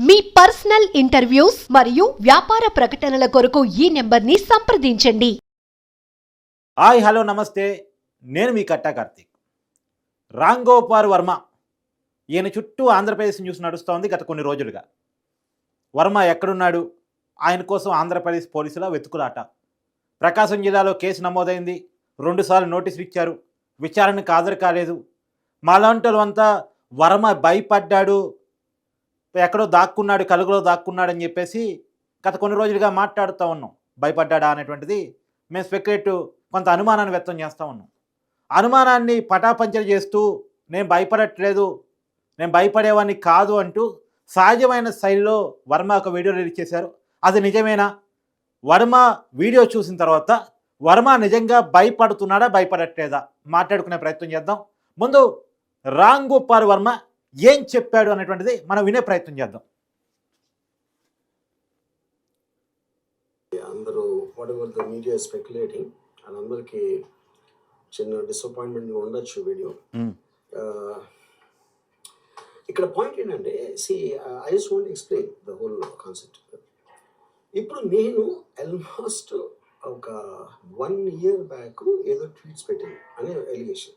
మీ personal interviews మరియు వ్యాపార ప్రకటనల కొరకు ఈ నెంబర్ని సంప్రదించండి. హాయ్ హలో నమస్తే. నేను మీ కట్టా కార్తీక్. రామ్ గోపాల్ వర్మ. ఈయన చుట్టూ ఆంధ్రప్రదేశ్ న్యూస్ నడుస్తోంది గత కొన్ని రోజులుగా. వర్మ ఎక్కడున్నాడు? ఆయన కోసం ఆంధ్రప్రదేశ్ పోలీసుల వెతుకులాట. ప్రకాశం జిల్లాలో కేసు నమోదైంది. రెండుసార్లు నోటీసులు ఇచ్చారు. విచారణకు హాజరు కాలేదు. మాలాంటి అంతా వర్మ భయపడ్డాడు. ఎక్కడో దాక్కున్నాడు కలుగులో దాక్కున్నాడు అని చెప్పేసి గత కొన్ని రోజులుగా మాట్లాడుతూ ఉన్నాం. భయపడ్డాడా అనేటువంటిది మేము స్పెక్యులేటివ్ కొంత అనుమానాన్ని వ్యక్తం చేస్తూ ఉన్నాం. అనుమానాన్ని పటాపంచలు చేస్తూ నేను భయపడట్లేదు నేను భయపడేవాడిని కాదు అంటూ సహజమైన శైలిలో వర్మ ఒక వీడియో రిలీజ్ చేశారు. అది నిజమేనా? వర్మ వీడియో చూసిన తర్వాత వర్మ నిజంగా భయపడుతున్నాడా భయపడట్లేదా? మాట్లాడుకునే ప్రయత్నం చేద్దాం. ముందు రామ్ గోపాల్ వర్మ ఏం చెప్పాడు అనేటువంటిది మనం వినే ప్రయత్నం చేద్దాం. అందరూ whatever the media speculating అందరికీ చిన్న డిసప్పాయింట్మెంట్ ఉండొచ్చు వీడియో. ఇక్కడ పాయింట్ ఏంటంటే see I just want explain the whole concept ఇప్పుడు నేను ఆల్మోస్ట్ ఒక వన్ ఇయర్ బ్యాక్ ఏదో ట్వీట్స్ పెట్టాను అనే ఎలిగేషన్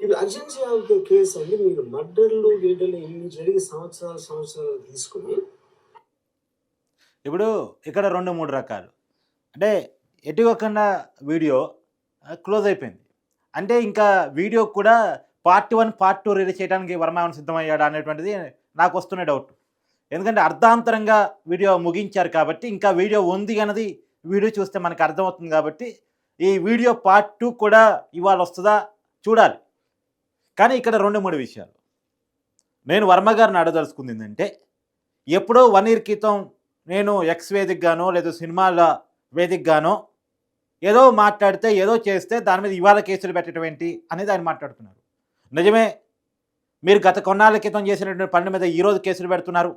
ఇప్పుడు అర్జెన్సీ ఆఫ్ ద మీరు మర్డర్లు గిడ్డలు ఇన్ని జరిగి సంవత్సరాలు సంవత్సరాలు తీసుకుని ఇప్పుడు ఇక్కడ రెండు మూడు రకాలు. అంటే ఎటుకోకుండా వీడియో క్లోజ్ అయిపోయింది. అంటే ఇంకా వీడియో కూడా part one part two release చేయడానికి వర్మ సిద్ధమయ్యాడు సిద్ధమయ్యాడా అనేటువంటిది నాకు వస్తున్న డౌట్. ఎందుకంటే అర్ధాంతరంగా వీడియో ముగించారు కాబట్టి ఇంకా వీడియో ఉంది అన్నది వీడియో చూస్తే మనకు అర్థమవుతుంది కాబట్టి ఈ వీడియో పార్ట్ టూ కూడా ఇవాళ వస్తుందా చూడాలి. కానీ ఇక్కడ రెండు మూడు విషయాలు. నేను వర్మ గారిని అడదలుచుకుంది ఏంటంటే ఎప్పుడో వన్ ఇయర్ క్రితం నేను ఎక్స్ వేదికగానో లేదా సినిమాల వేదికగానో ఏదో మాట్లాడితే ఏదో చేస్తే దాని మీద ఇవాళ కేసులు పెట్టడం ఏంటి అనేది ఆయన మాట్లాడుతున్నారు. నిజమే మీరు గత కొన్నాళ్ళ క్రితం చేసినటువంటి పనుల మీద ఈరోజు కేసులు పెడుతున్నారు.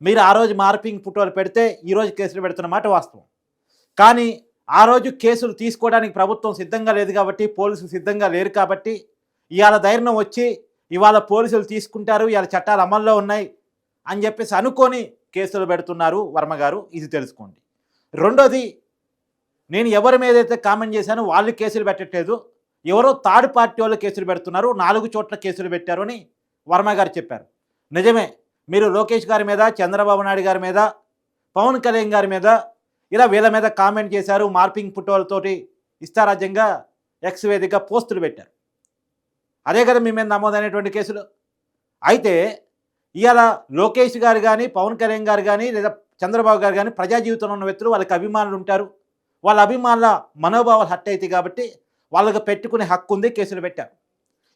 మీరు ఆ రోజు మార్పింగ్ ఫోటోలు పెడితే ఈరోజు కేసులు పెడుతున్న మాట వాస్తవం. కానీ ఆ రోజు కేసులు తీసుకోవడానికి ప్రభుత్వం సిద్ధంగా లేదు కాబట్టి పోలీసులు సిద్ధంగా లేరు కాబట్టి ఇవాళ ధైర్యం వచ్చి ఇవాళ పోలీసులు తీసుకుంటారు ఇవాళ చట్టాలు అమల్లో ఉన్నాయి అని చెప్పేసి అనుకొని కేసులు పెడుతున్నారు వర్మ గారు. ఇది తెలుసుకోండి. రెండోది నేను ఎవరి మీద అయితే కామెంట్ చేశానో వాళ్ళు కేసులు పెట్టట్లేదు. ఎవరో థర్డ్ పార్టీ వాళ్ళు కేసులు పెడుతున్నారు నాలుగు చోట్ల కేసులు పెట్టారు అని వర్మ గారు చెప్పారు. నిజమే మీరు లోకేష్ గారి మీద చంద్రబాబు నాయుడు గారి మీద పవన్ కళ్యాణ్ గారి మీద ఇలా వీళ్ళ మీద కామెంట్ చేశారు మార్పింగ్ ఫోటోలతోటి ఇష్టారాజ్యంగా ఎక్స్ వేదికగా పోస్టులు పెట్టారు. అదే కదా మీ మీద నమోదైనటువంటి కేసులు. అయితే ఇవాళ లోకేష్ గారు కానీ పవన్ కళ్యాణ్ గారు కానీ లేదా చంద్రబాబు గారు కానీ ప్రజా జీవితంలో ఉన్న వ్యక్తులు వాళ్ళకి అభిమానులు ఉంటారు. వాళ్ళ అభిమానుల మనోభావాలు హట్ అవుతాయి కాబట్టి వాళ్ళకి పెట్టుకునే హక్కు ఉంది కేసులు పెట్టారు.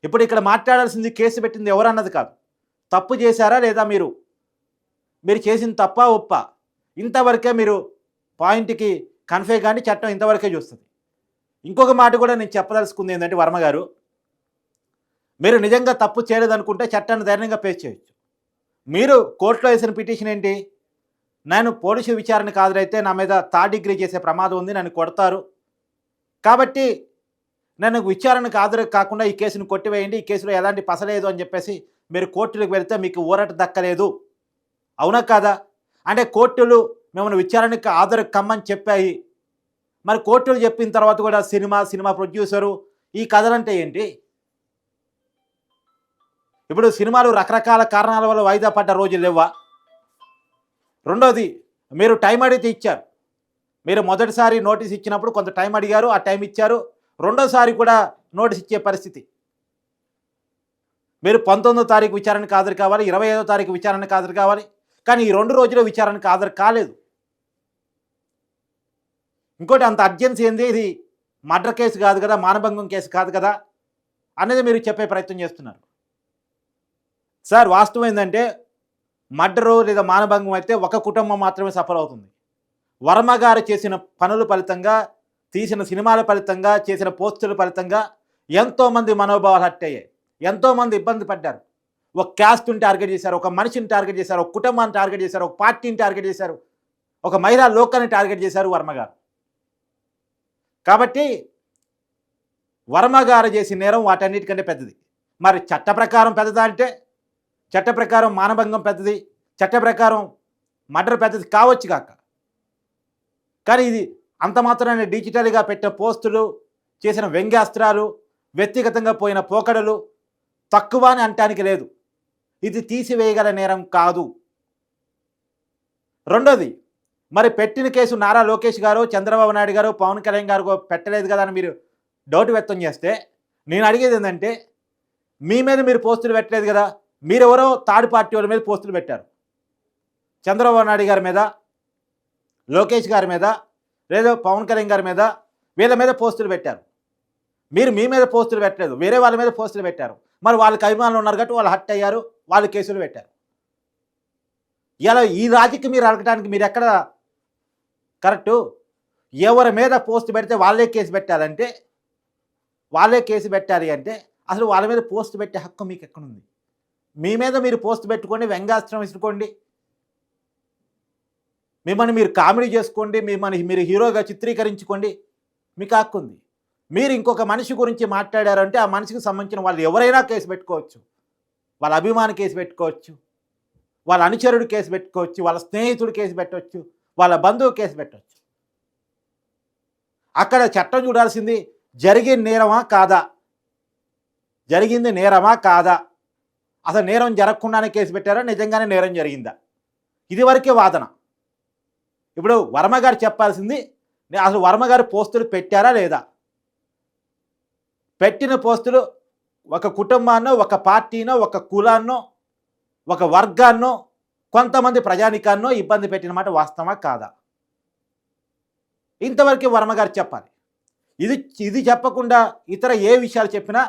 ఇప్పుడు ఇక్కడ మాట్లాడాల్సింది కేసు పెట్టింది ఎవరన్నది కాదు. తప్పు చేశారా లేదా మీరు? మీరు చేసిన తప్ప ఒప్ప? ఇంతవరకే మీరు పాయింట్కి కన్ఫే కానీ చట్టం ఇంతవరకే చూస్తుంది. ఇంకొక మాట కూడా నేను చెప్పదలుచుకుంది ఏంటంటే వర్మ గారు మీరు నిజంగా తప్పు చేయలేదనుకుంటే చట్టాన్ని ధైర్యంగా పేస్ చేయొచ్చు. మీరు కోర్టులో వేసిన పిటిషన్ ఏంటి? నేను పోలీసు విచారణకు హాజరైతే నా మీద థర్డ్ డిగ్రీ చేసే ప్రమాదం ఉంది నన్ను కొడతారు. కాబట్టి నన్ను విచారణకు హాజరు కాకుండా ఈ కేసును కొట్టివేయండి ఈ కేసులో ఎలాంటి పసలేదు అని చెప్పేసి మీరు కోర్టులకు వెళితే మీకు ఊరట దక్కలేదు. అవునా కాదా? అంటే కోర్టులు మిమ్మల్ని విచారణకు హాజరు కమ్మని చెప్పాయి. మరి కోర్టులు చెప్పిన తర్వాత కూడా సినిమా సినిమా ప్రొడ్యూసరు ఈ కథలంటే ఏంటి? ఇప్పుడు సినిమాలు రకరకాల కారణాల వల్ల వాయిదా పడ్డ రోజులు లేవా రెండోది మీరు టైం అడిగితే ఇచ్చారు. మీరు మొదటిసారి నోటీస్ ఇచ్చినప్పుడు కొంత టైం అడిగారు ఆ టైం ఇచ్చారు. రెండోసారి కూడా నోటీస్ ఇచ్చే పరిస్థితి. మీరు పంతొమ్మిదో తారీఖు విచారణకు హాజరు కావాలి ఇరవై ఐదో తారీఖు విచారణకు హాజరు కావాలి కానీ ఈ రెండు రోజుల విచారణకు హాజరు కాలేదు. ఇంకోటి అంత అర్జెన్సీ ఏంది? ఇది మర్డర్ కేసు కాదు కదా మానభంగం కేసు కాదు కదా అనేది మీరు చెప్పే ప్రయత్నం చేస్తున్నారు. సార్ వాస్తవం ఏంటంటే మర్డరు లేదా మానభంగం అయితే ఒక కుటుంబం మాత్రమే సఫర్ అవుతుంది. వర్మ గారు చేసిన పనుల ఫలితంగా తీసిన సినిమాల ఫలితంగా చేసిన పోస్టుల ఫలితంగా ఎంతోమంది మనోభావాలు హట్ అయ్యాయి. ఎంతోమంది ఇబ్బంది పడ్డారు. ఒక క్యాస్ట్ని టార్గెట్ చేశారు ఒక మనిషిని టార్గెట్ చేశారు ఒక కుటుంబాన్ని టార్గెట్ చేశారు ఒక పార్టీని టార్గెట్ చేశారు ఒక మహిళా లోకాన్ని టార్గెట్ చేశారు వర్మ గారు. కాబట్టి వర్మ గారు చేసిన నేరం వాటన్నిటికంటే పెద్దది. మరి చట్ట ప్రకారం పెద్దదా అంటే చట్ట ప్రకారం మానభంగం పెద్దది చట్ట ప్రకారం మర్డర్ పెద్దది కావచ్చు కాక. కానీ ఇది అంత మాత్రమే డిజిటల్గా పెట్టే పోస్టులు చేసిన వ్యంగ్యాస్త్రాలు వ్యక్తిగతంగా పోయిన పోకడలు తక్కువ అని అంటానికి లేదు. ఇది తీసివేయగల నేరం కాదు. రెండోది మరి పెట్టిన కేసు నారా లోకేష్ గారు చంద్రబాబు నాయుడు గారు పవన్ కళ్యాణ్ గారు పెట్టలేదు కదా అని మీరు డౌట్ వ్యక్తం చేస్తే నేను అడిగేది ఏంటంటే మీ మీద మీరు పోస్టులు పెట్టలేదు కదా మీరెవరో థర్డ్ పార్టీ వాళ్ళ మీద పోస్టులు పెట్టారు. చంద్రబాబు నాయుడు గారి మీద లోకేష్ గారి మీద లేదా పవన్ కళ్యాణ్ గారి మీద వీళ్ళ మీద పోస్టులు పెట్టారు. మీరు మీ మీద పోస్టులు పెట్టలేదు వేరే వాళ్ళ మీద పోస్టులు పెట్టారు. మరి వాళ్ళకి అభిమానులు ఉన్నారు కాబట్టి వాళ్ళు హట్ అయ్యారు వాళ్ళు కేసులు పెట్టారు. ఇలా ఈ రాజుకి మీరు అడగటానికి మీరు ఎక్కడ కరెక్టు? ఎవరి మీద పోస్ట్ పెడితే వాళ్ళే కేసు పెట్టాలంటే వాళ్ళే కేసు పెట్టాలి అంటే అసలు వాళ్ళ మీద పోస్ట్ పెట్టే హక్కు మీకు ఎక్కడుంది? మీ మీద మీరు పోస్ట్ పెట్టుకోండి వ్యంగాస్త్రం ఇసుకోండి మిమ్మల్ని మీరు కామెడీ చేసుకోండి మిమ్మల్ని మీరు హీరోగా చిత్రీకరించుకోండి. మీకు హక్కుంది మీరు ఇంకొక మనిషి గురించి మాట్లాడారంటే ఆ మనిషికి సంబంధించిన వాళ్ళు ఎవరైనా కేసు పెట్టుకోవచ్చు. వాళ్ళ అభిమాని కేసు పెట్టుకోవచ్చు. వాళ్ళ అనుచరుడు కేసు పెట్టుకోవచ్చు. వాళ్ళ స్నేహితుడు కేసు పెట్టవచ్చు వాళ్ళ బంధువు కేసు పెట్టవచ్చు అక్కడ చట్టం చూడాల్సింది జరిగిన నేరమా కాదా? జరిగింది నేరమా కాదా? అసలు నేరం జరగకుండానే కేసు పెట్టారా? నిజంగానే నేరం జరిగిందా? ఇదివరకే వాదన. ఇప్పుడు వర్మ గారు చెప్పాల్సింది అసలు వర్మగారు పోస్టులు పెట్టారా లేదా? పెట్టిన పోస్టులు ఒక కుటుంబాన్నో ఒక పార్టీనో ఒక కులాన్నో ఒక వర్గాన్నో కొంతమంది ప్రజానికాన్నో ఇబ్బంది పెట్టిన మాట వాస్తవా కాదా? ఇంతవరకు వర్మగారు చెప్పాలి. ఇది ఇది చెప్పకుండా ఇతర ఏ విషయాలు చెప్పినా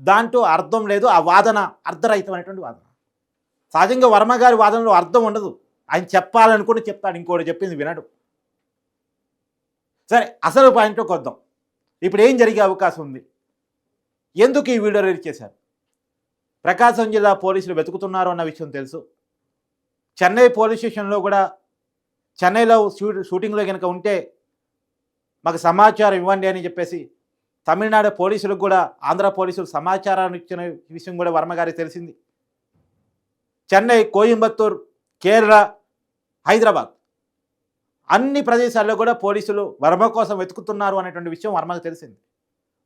దాంట్లో అర్థం లేదు ఆ వాదన అర్ధరహితమైనటువంటి వాదన. సహజంగా వర్మ గారి వాదనలో అర్థం ఉండదు. ఆయన చెప్పాలనుకుని చెప్తాడు ఇంకోటి చెప్పింది వినడు. సరే అసలు పాయింట్లోకి వద్దాం. ఇప్పుడు ఏం జరిగే అవకాశం ఉంది? ఎందుకు ఈ వీడియో రిలీజ్ చేశారు? ప్రకాశం జిల్లా పోలీసులు వెతుకుతున్నారు అన్న విషయం తెలుసు. చెన్నై పోలీస్ స్టేషన్లో కూడా చెన్నైలో షూ షూటింగ్లో కనుక ఉంటే మాకు సమాచారం ఇవ్వండి అని చెప్పేసి తమిళనాడు పోలీసులకు కూడా ఆంధ్ర పోలీసులు సమాచారాన్ని ఇచ్చిన విషయం కూడా వర్మగారికి తెలిసింది. చెన్నై కోయంబత్తూర్ కేరళ హైదరాబాద్ అన్ని ప్రదేశాల్లో కూడా పోలీసులు వర్మ కోసం వెతుకుతున్నారు అనేటువంటి విషయం వర్మకు తెలిసింది.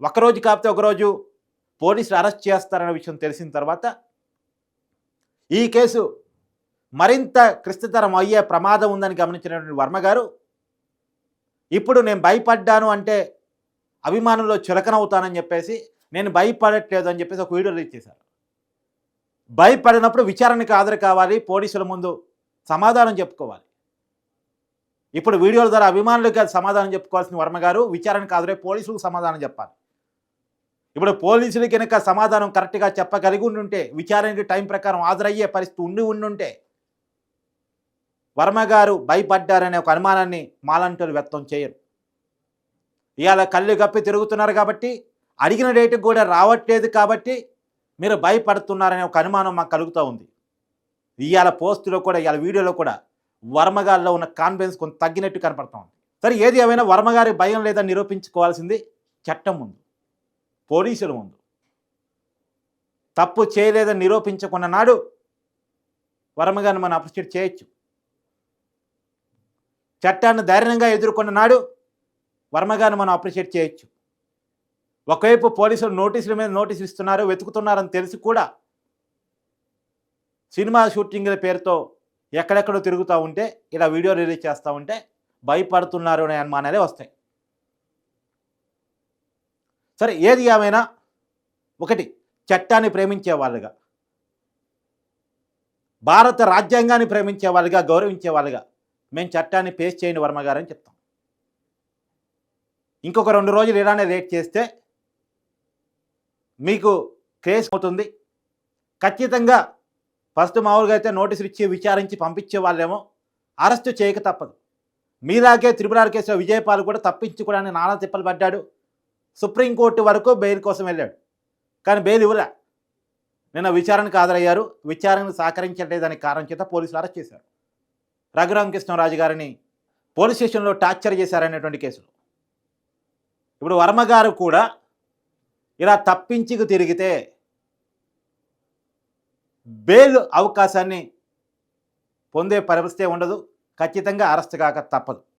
ఒకరోజు కాకపోతే ఒకరోజు పోలీసులు అరెస్ట్ చేస్తారనే విషయం తెలిసిన తర్వాత ఈ కేసు మరింత క్లిష్టతరం అయ్యే ప్రమాదం ఉందని గమనించినటువంటి వర్మ గారు ఇప్పుడు నేను భయపడ్డాను అంటే అభిమానంలో చులకనవుతానని చెప్పేసి నేను భయపడట్లేదు అని చెప్పేసి ఒక వీడియో రిలీజ్ చేశారు. భయపడినప్పుడు విచారణకు హాజరు కావాలి పోలీసుల ముందు సమాధానం చెప్పుకోవాలి. ఇప్పుడు వీడియోల ద్వారా అభిమానులకు సమాధానం చెప్పుకోవాల్సిన వర్మ గారు విచారణకు హాజరై పోలీసులకు సమాధానం చెప్పాలి. ఇప్పుడు పోలీసులు కనుక సమాధానం కరెక్ట్గా చెప్పగలిగి ఉండుంటే విచారణకి టైం ప్రకారం హాజరయ్యే పరిస్థితి ఉండి ఉండుంటే వర్మ గారు భయపడ్డారనే ఒక అనుమానాన్ని మాలంటూరు వ్యక్తం చేయరు. ఇవాళ కళ్ళు కప్పి తిరుగుతున్నారు కాబట్టి అడిగిన రేటుకు కూడా రావట్లేదు కాబట్టి మీరు భయపడుతున్నారనే ఒక అనుమానం మాకు కలుగుతూ ఉంది. ఇవాళ పోస్టులో కూడా ఇవాళ వీడియోలో కూడా వర్మగారిలో ఉన్న కాన్ఫిడెన్స్ కొంత తగ్గినట్టు కనపడతా ఉంది. సరే ఏది ఏమైనా వర్మగారి భయం లేదని నిరూపించుకోవాల్సింది చట్టం ముందు పోలీసుల ముందు. తప్పు చేయలేదని నిరూపించకున్న నాడు వర్మగారిని మనం అప్రిషియేట్ చేయొచ్చు. చట్టాన్ని ధైర్యంగా ఎదుర్కొన్న నాడు వర్మగారిని మనం అప్రిషియేట్ చేయొచ్చు. ఒకవైపు పోలీసులు నోటీసుల మీద నోటీసులు ఇస్తున్నారు వెతుకుతున్నారని తెలిసి కూడా సినిమా షూటింగ్ల పేరుతో ఎక్కడెక్కడో తిరుగుతూ ఉంటే ఇలా వీడియో రిలీజ్ చేస్తూ ఉంటే భయపడుతున్నారు అనే అనుమానాలే వస్తాయి. సరే ఏది ఏమైనా ఒకటి చట్టాన్ని ప్రేమించే వాళ్ళుగా భారత రాజ్యాంగాన్ని ప్రేమించే వాళ్ళుగా గౌరవించే వాళ్ళుగా మేము చట్టాన్ని పేస్ చేయని వర్మ గారని చెప్తాం. ఇంకొక రెండు రోజులు ఇలానే లేట్ చేస్తే మీకు కేసు అవుతుంది. ఖచ్చితంగా ఫస్ట్ మామూలుగా అయితే నోటీసులు ఇచ్చి విచారించి పంపించే వాళ్ళేమో అరెస్టు చేయక తప్పదు. మీలాగే త్రిపురార్ కేసులో విజయపాల్ కూడా తప్పించుకోవడానికి నానా తిప్పలు పడ్డాడు. సుప్రీంకోర్టు వరకు బెయిల్ కోసం వెళ్ళాడు. కానీ బెయిల్ ఇవ్వలే. నిన్న విచారణకు హాజరయ్యారు. విచారణకు సహకరించలేదని కారణం చేత పోలీసులు అరెస్ట్ చేశారు. రఘురామకృష్ణరాజు గారిని పోలీస్ స్టేషన్లో టార్చర్ చేశారనేటువంటి కేసులు. ఇప్పుడు వర్మగారు కూడా ఇలా తప్పించుకు తిరిగితే బెయిల్ అవకాశాన్ని పొందే పరిస్థితి ఉండదు. ఖచ్చితంగా అరెస్ట్ కాక తప్పదు.